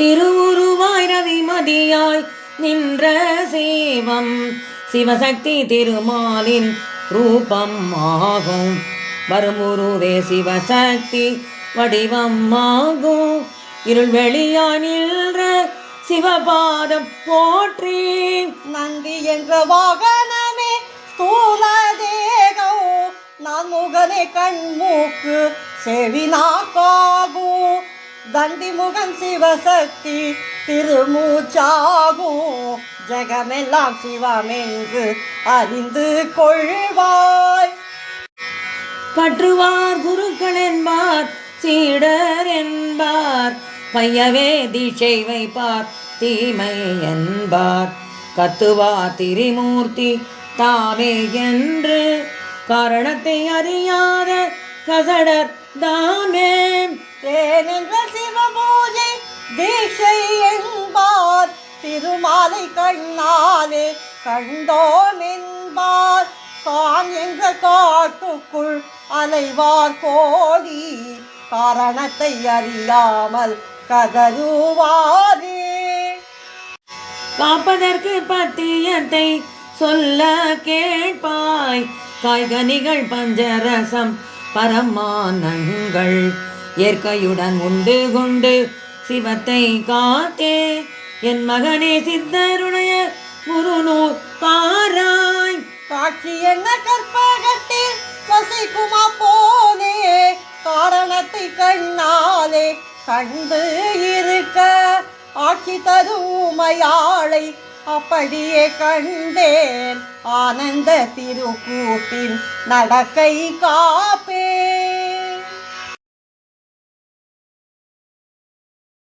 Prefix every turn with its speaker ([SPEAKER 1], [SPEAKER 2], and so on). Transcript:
[SPEAKER 1] திருவுருவாய் ரவிமதியாய் நின்ற சேவம். சிவசக்தி திருமாலின் ரூபம் ஆகும் வரும் உருவே சிவசக்தி வடிவம் ஆகும் இருள் வெளியாய் நின்ற சிவபாதம் போற்றி.
[SPEAKER 2] நந்தி என்ற வாகனமே ஸ்தூல தேகம் நான் முகனே கண் மூக்கு செவினாக்கா தண்டி முகன் சிவசக்தி திருமூச்சாகும் ஜெகமெல்லாம் சிவமென்று அறிந்து கொள்வாய்.
[SPEAKER 1] பற்றுவார் குருக்கள் என்பார் சீடர் என்பார் பையவே திசை வைப்பார் தீமை என்பார். கத்துவா திரிமூர்த்தி தாமே என்று காரணத்தை அறியாத கசடர் தாமே
[SPEAKER 2] தேனென்ற சிவபூஜை தீட்சை என்பார். திருமாலை கண்ணாலே கண்டோம் என்பார். தான் என்ற காட்டுக்குள் அலைவார் கோடி காரணத்தை அறியாமல் கதறுவாரே.
[SPEAKER 1] காப்பதற்கு பத்தியத்தை சொல்ல கேட்பாய். காய்கனிகள் பஞ்சரசம் பரமானங்கள் இயற்கையுடன் உண்டு கொண்டு சிவத்தை காத்தே. என் மகனே சித்தருடைய குருநூர் பாராய்.
[SPEAKER 2] காட்சி என்ன கற்பகத்தில் வசிக்குமா போலே. காரணத்தை கண்ணாலே கண்டு இருக்க. ஆட்சி தருமையாளை அப்படியே கண்டேன். ஆனந்த திருக்கூட்டின் நடக்கை காப்பே